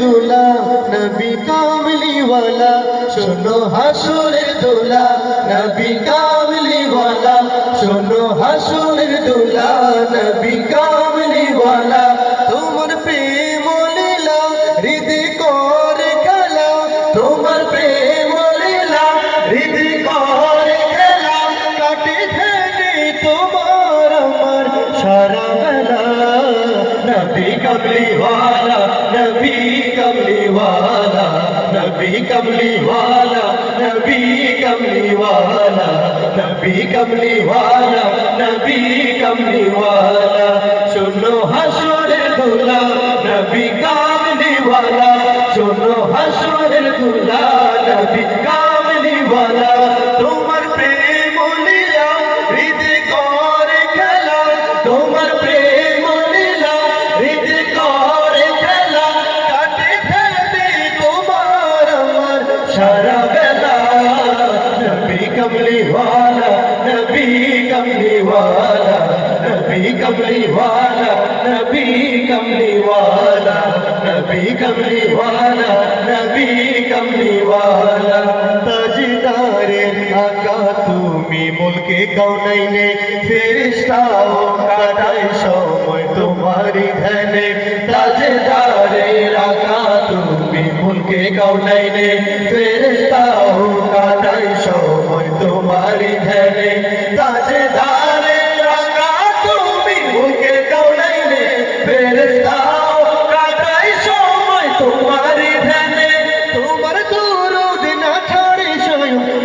দোলা, নবী কামলিওয়ালা শোনো হাসুরের দোলা, নবী কামলিওয়ালা শোনো হাসুরের দোলা, নবী কামলিওয়ালা তোমার প্রেম লীলা হৃদয় করে খেলা। তোমার প্রেম লীলা হৃদয় করে খেলা। কাটে ধ্যানে তোমার আমার সারা বেলা। নবী কমলিওয়ালা کملی والا نبی کملی والا نبی کملی والا نبی کملی والا سنو حسور دلہ कमली वाला नबी कमली वाला नबी कमली वाला नबी कमली वाला नबी कमली वाला नबी कमली वाला तजदारे आका তুমি মুলকে কৌনাইলে ফেরিস্তাও কাটাই সময় তোমারি ধ্যানে তাজদারে রাখা তুমি মুলকে কৌনাইলে हो ঝরে ঝরে তাজে ধারে রাঙা তুমি বুকে দৌড়াইলে ফেরেস্তাও কাটাই সময় তোমারই ধ্যানে তোমার দুরুদ না ছাড়ে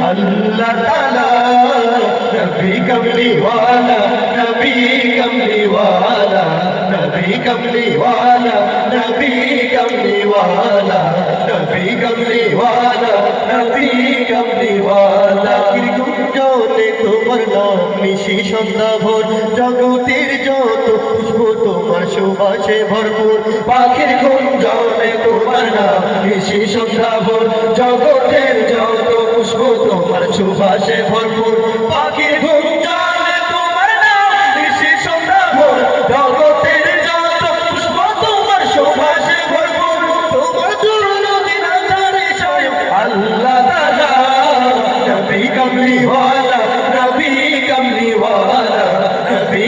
আল্লাহ তাআলা নবী কবলি ওয়ালা নিশি জগতের যত পুষ্প তোমার সুবাসে ভরপুর। পাখির গুঞ্জনে তোমার নাম নিশি সন্ধ্যা ভোর জগতের যত পুষ্প তোমার সুবাসে ভরপুর।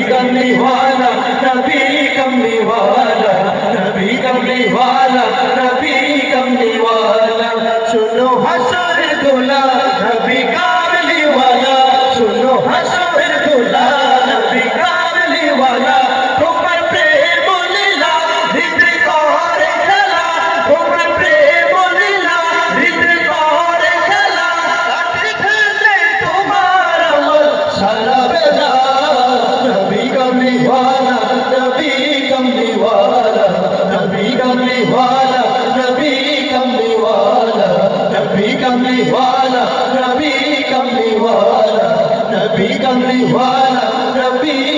کملی والا نبی کملی والا نبی کملی والا والا نبی کملی والا نبی کملی والا نبی